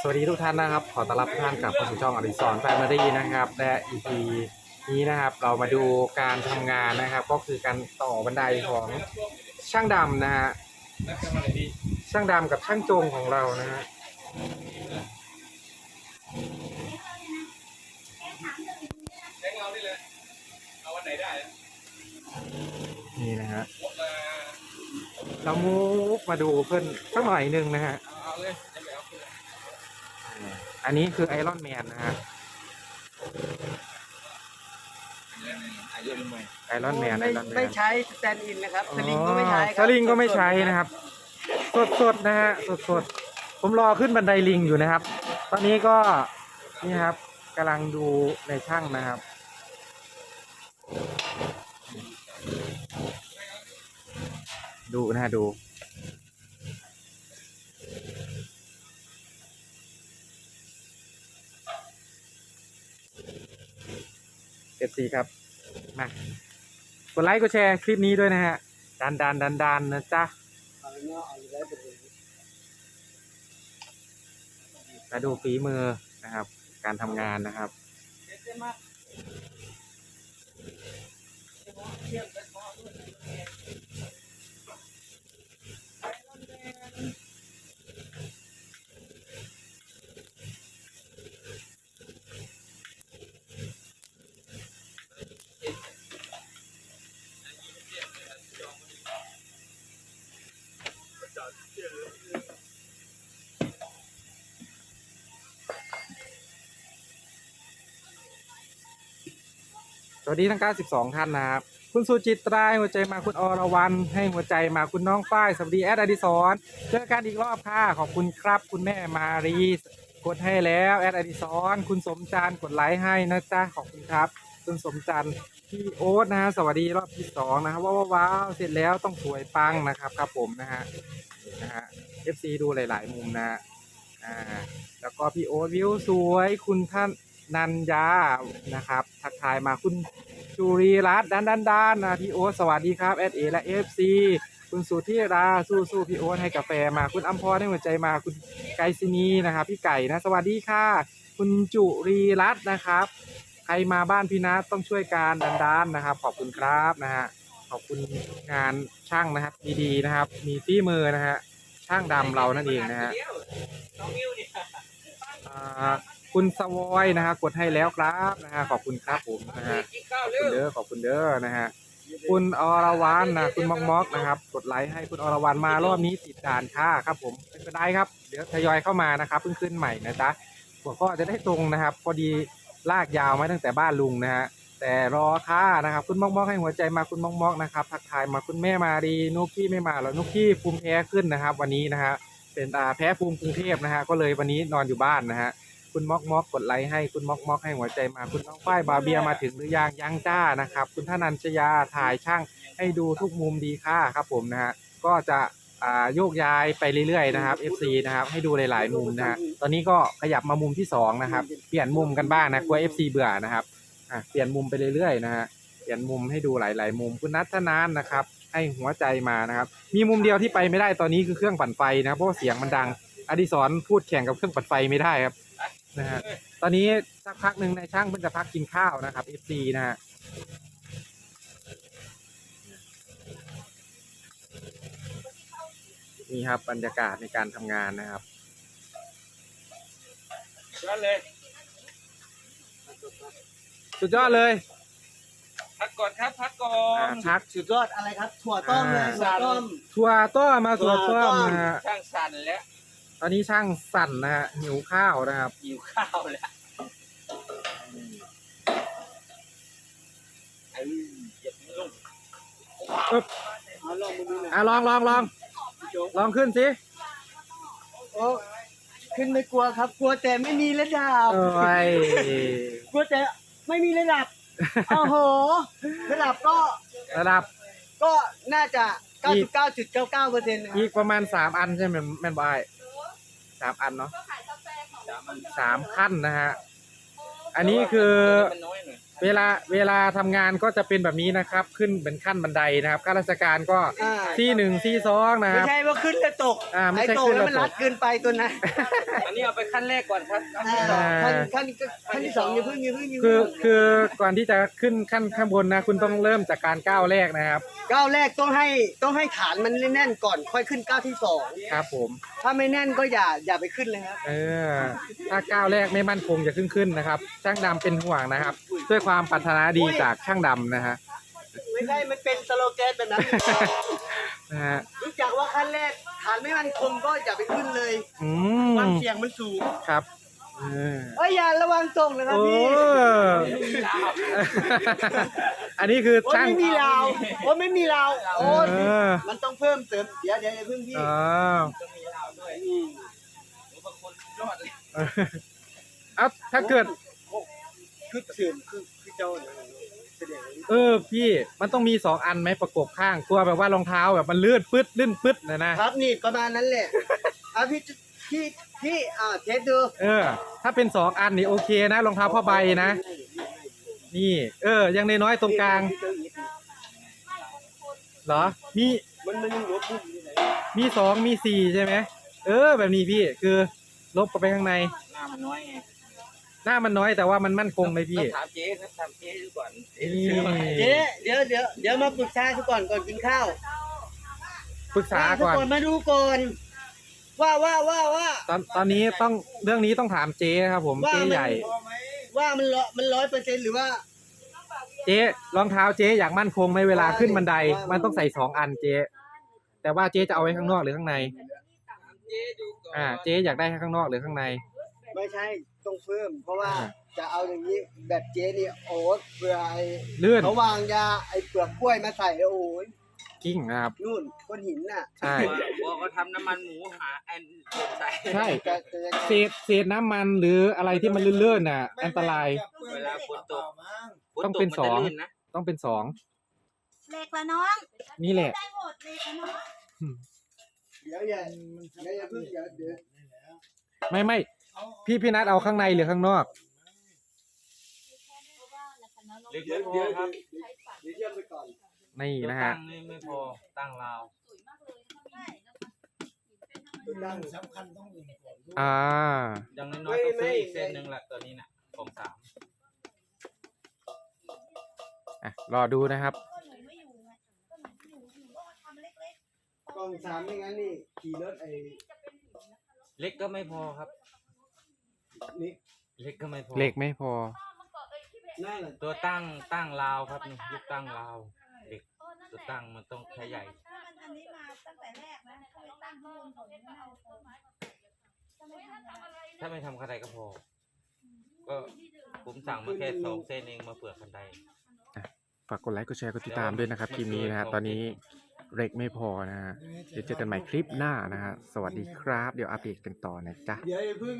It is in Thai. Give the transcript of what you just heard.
สวัสดีทุกท่านนะครับ ขอต้อนรับทุกท่านกลับเข้าสู่ช่องอดิสรแฟมิลี่นะครับ และ EP นี้นะครับ เรามาดูการทำงานนะครับ ก็คือการต่อบันไดของช่างดำนะฮะ ช่างดำกับช่างจงของเรานะฮะ แจ้งเราได้เลย เอาวันไหนได้อะนี่นะฮะพกมาเรามูฟมาดูเพื่อนสักหน่อยหนึ่งนะฮะ เอาเลย อาคืนอันนี้คือไอรอนแมนนะฮะอายุใหม่ไอรอนแมนไอไม่รอนแมนไม่ใช้สแตนด์อินนะครับสลิงก็ไม่ใช้ครับสลิงก็ไม่ใช้นะครับ สดสดๆนะฮะสดสดๆ ผมรอขึ้นบันไดลิงอยู่นะครับ ตอนนี้ก็นี่ครับกำลังดูในช่างนะครับดูนะฮะดู เอฟซีครับมากดไลค์กดแชร์คลิปนี้ด้วยนะฮะดันดันดันดันนะจ๊ะเอาเนาะเอาเลยไปเลยมาดูฝีมือนะครับ การทำงานนะครับ วัสดีทั้ง 92 ท่านนะครับ คุณสุจิตรายหัวใจมาคุณอรวรรณให้หัวใจมาคุณน้องฝ้ายสวัสดีแอดอดิศรเจอกันอีกรอบค่ะขอบคุณครับคุณแม่มารีกดให้แล้วแอดอดิศรคุณสมจันต์กดไลค์ให้นะจ๊ะขอบคุณครับคุณสมจันต์พี่โอ๊ตนะฮะสวัสดีรอบที่สองนะครับว้าวว้าวเสร็จแล้วต้องสวยปังนะครับครับผมนะฮะนี่นะฮะ FC ดูหลาย ๆ มุมนะฮะอ่าแล้วก็พี่โอ๊ตวิวสวยคุณท่าน นันยานะครับ ทักทายมาคุณจุรีรัตน์ดันดันดันนะพี่โอ๊ตสวัสดีครับแอดเอและเอฟซีคุณสุธิราสู้สู้พี่โอ๊ตให้กาแฟมาคุณอัมพรให้หัวใจมาคุณไกซินีนะครับ พี่ไก่นะ สวัสดีค่ะ คุณจุรีรัตน์นะครับ ใครมาบ้านพี่นัทต้องช่วยการดันดันนะครับ ขอบคุณครับนะฮะขอบคุณงานช่างนะครับดีๆนะครับ มีฝีมือนะฮะช่างดำเรานั่นเองนะฮะ คุณสวอยนะฮะกดให้แล้วครับนะฮะขอบคุณครับผมนะฮะขอบคุณเด้อขอบคุณเด้อนะฮะคุณอรวรรณนะคุณมอกมอกนะครับกดไลค์ให้คุณอรวรรณมารอบนี้ติดด่านค่ะครับ ผมไม่เป็นไรครับ เดี๋ยวทยอยเข้ามานะครับเพิ่งขึ้นใหม่นะจ๊ะหัวข้อจะได้ตรงนะครับ พอดีลากยาวมาตั้งแต่บ้านลุงนะฮะแต่รอค่ะนะครับ คุณมอกมอกให้หัวใจมาคุณมอกมอกนะครับทักทายมาคุณแม่มารีนุกกี้ไม่มาแล้วนุกกี้ภูมิแพ้ขึ้นนะครับ วันนี้นะฮะเป็นอาแพ้ภูมิกรุงเทพนะฮะก็เลยวันนี้นอนอยู่บ้านนะฮะ คุณมอกมอกกดไลค์ให้คุณมอกมอกให้หัวใจมา คุณน้องฝ้ายบาเบียมาถึงหรือยังยังจ้านะครับ คุณท่านัญชยาถ่ายช่างให้ดูทุกมุมดีค่ะครับผมนะฮะก็จะอ่าโยกย้ายไปเรื่อยๆนะครับ FC นะครับให้ดูหลายๆมุมนะฮะตอนนี้ก็ขยับมามุมที่สองนะครับเปลี่ยนมุมกันบ้างนะกลัว FC เบื่อนะครับอะเปลี่ยนมุมไปเรื่อยๆนะฮะเปลี่ยนมุมให้ดูหลาย ๆ มุมคุณนัทนานนะครับ ให้หัวใจมานะครับ มีมุมเดียวที่ไปไม่ได้ตอนนี้คือเครื่องปั่นไฟนะเพราะว่าเสียงมันดังอดิศรพูดแข่งกับเครื่องปั่นไฟไม่ได้ครับ นะฮะตอนนี้สักพักหนึ่งในายช่างเพิ่งจะพักกินข้าวนะครับ FC นะฮะนี่ครับบรรยากาศในการทำงานนะครับเชิญเลย สุดยอดเลยพักก่อนครับพักก่ออ่านพัก สุดยอดอะไรครับ ถั่วต้มเลยอ่า ถั่วต้ม ทัวร์ต้อมาทัวร์ต้อมถั่วต้มนะฮะช่างสั่นแล้ว ตอนนี้ช่างสั่นนะฮะหิวข้าวนะครับ หิวข้าวแล้วไอ้เจ็บลูกเอาลองมาดูหน่อยอะลองลองลองลองขึ้นสิโอ้ขึ้นไม่กลัวครับ กลัวแต่ไม่มีระดับ โอ้ยกลัวแต่ไม่มีระดับโอ้โห ระดับก็ระดับก็น่าจะอีก99.99เปอร์เซ็นต์อีกประมาณสามอันใช่ไหมแม่นบาย สามอันเนาะสามขั้นนะฮะ อันนี้คือ มันน้อยหน่อยอ เวลาเวลาทำงานก็จะเป็นแบบนี้นะครับ ขึ้นเป็นขั้นบันไดนะครับข้าราชการก็อ่า ที่หนึ่งที่สองนะคไม่รับ ใช่ว่าขึ้นแล้วตกอ่าไม่ไอ้ใช่ตกขึ้นแล้วแล้วมันตก รัดเกินไปตัวนั้นอันนี้เอาไปขั้นแรกก่อนครับขั้นที่สอง ขั้นขั้นขั้นที่สองอย่าเพิ่งอย่าเพิ่งอย่าคืเพิ่องคือก่อนที่จะขึ้นขั้นข้างบนนะ คุณต้องเริ่มจากการก้าวแรกนะครับ ก้าวแรกต้องให้ต้องให้ฐานมันแน่นๆก่อน ค่อยขึ้นก้าวที่สองครับผม ถ้าไม่แน่นก็อย่าอย่าไปขึ้นเลยครับ เออถ้าก้าวแรกไม่มั่นคงจะขึ้นขึ้นนะครับช่างดำเป็นห่วงนะครับ ด้วยความปรารถนาดีจากช่างดำนะฮะไม่ใช่มันเป็นสโลแกนแบบนั้นนะฮะรู้จักว่าขั้นแรกฐานไม่มั่นคงก็อย่าไปขึ้นเลยอืความมเสี่ยงมันสูงครับเออเอ้ยอย่าระวังตกนะครับโอ้พี่อันนี้คือโอ้ยช่างไม่มีราวโอ้ยไม่มีราวโอ้ยเออมันต้องเพิ่มเติมเดี๋ยวเดี๋ยวอย่าเพิ่งพี่อ๋ออืมเอาถ้าเกิดคือเสื่อมคือคือ เจ้าเนี่ยแสดงว่าเออพี่มันต้องมีสองอันไหมประกบข้างกลัวแบบว่ารองเท้าแบบมันลื่นปึ๊ดลื่นปึ๊ดนะนะครับนี่ประมาณนั้นแหละอะพี่พี่พี่อ่าเทสดูเออ ถ้าเป็นสองอันนี่โอเคนะรองเท้าผ้าใบนะ นี่ เออยังน้อยๆตรงกลางเหรอมีมันมันยังหัวพุ่งอยู่ไหนมีสองมีสี่ใช่ไหมเออ แบบนี้พี่คือลบเข้าไปข้างในหน้ามันน้อยไงห น้ามันน้อยแต่ว่ามันมั่นคงเลยพี่ ต้องถามเจ๊นะถามเจ๊ดูก่อนนี่เจ๊เดี๋ยวเดี๋ยวเดี๋ยวมาปรึกษาทุกก่อนก่อนกินข้าวปรึกษาทุกก่อน คนมาดูก่อนว่าว่าว่าว่าตอนตอนนี้ต้องเรื่องนี้ต้องถามเจ๊ครับผมว่าเจ๊มันใหญ่ ว่ามันร้อยมันร้อยเปอร์เซ็นต์หรือว่าเจ๊รองเท้าเจ๊อยากมั่นคงไหมเวลาขึ้นบันได มันต้องใส่สองอันเจ๊แต่ว่าเจ๊จะเอาไว้ข้างนอกหรือข้างใน เจ๊ดูก่อนอ่า เจ๊อยากได้ข้างนอกหรือข้างใน ไม่ใช่ต้องเพิ่ม เพราะว่าอ่าจะเอาอย่างนี้แบบเจ๊นี่โอ๊ตเปลือกไอ้ลื่นเขาวางยาไอ้เปลือกกล้วยมาใส่โอ้ยกิ้งนะครับ นู่นก้อนหินน่ะใช่ บอกเขาทำน้ำมันหมูหาแอนใส่ใช่จะจะยังไงเศษเศษน้ำมันหรืออะไรที่มันลื่นๆน่ะ อันตราย เวลาฝนตกฝต้องเป็นมัสองจะลื่นะต้องเป็นสอง เล็กละน้องนี่แหละ ได้หมดเล็กละน้องเดี๋ยวอย่าเดี๋ยวอย่าเพิ่งเดี๋ยวเดี๋ยวไม่ไม่ พี่พี่นัดเอาข้างในหรือข้างนอกเล็กเดี๋ยวไม่พเดี๋อยวครับเดี๋ยวเยี่ยมไปก่อนนี่นะฮะ ตั้งนี่ไม่พอตั้งราวดังอ่า อย่างน้อยๆต้องซื้ออีกเส้นหนึ่งแหละตัวนี้น่ะของสามอะ รอดูนะครับก็หนูไม่องก็หนูอยู่หนูก็ทำเล็กกล้องสามไม่งั้นนี่ขี่รถไอ้เล็กก็ไม่พอครับ นี่เล็กก็ไม่พอเหล็กไม่พอ นั่นแหละตัวตั้งตั้งราวครับนี่ลูกตั้งราวเล็กๆเออนั่นตัวแหละตั้งมันต้องใช้ใหญ่ ถ้ามันอันนี้มาตั้งแต่แรกนะก็เลยตั้งข้างบนก่อนแล้วก็เอาต้นไม้มาใส่ถ้าไม่ทำอะไรถ้าไม่ทำอะไรก็พอ ก็ผมสั่งมาแค่สองเส้นเองมาเปลือกคันได ฝากกดไลค์กดแชร์กดติดตามด้วยนะครับคลิปนี้นะฮะตอนนี้เหล็กไม่พอนะฮะเดี๋ยวเจอกันใหม่คลิปหน้านะฮะสวัสดีครับ เดี๋ยวอัปเดตกันต่อนะจ๊ะ เดี๋ยวอย่าเพิ่ง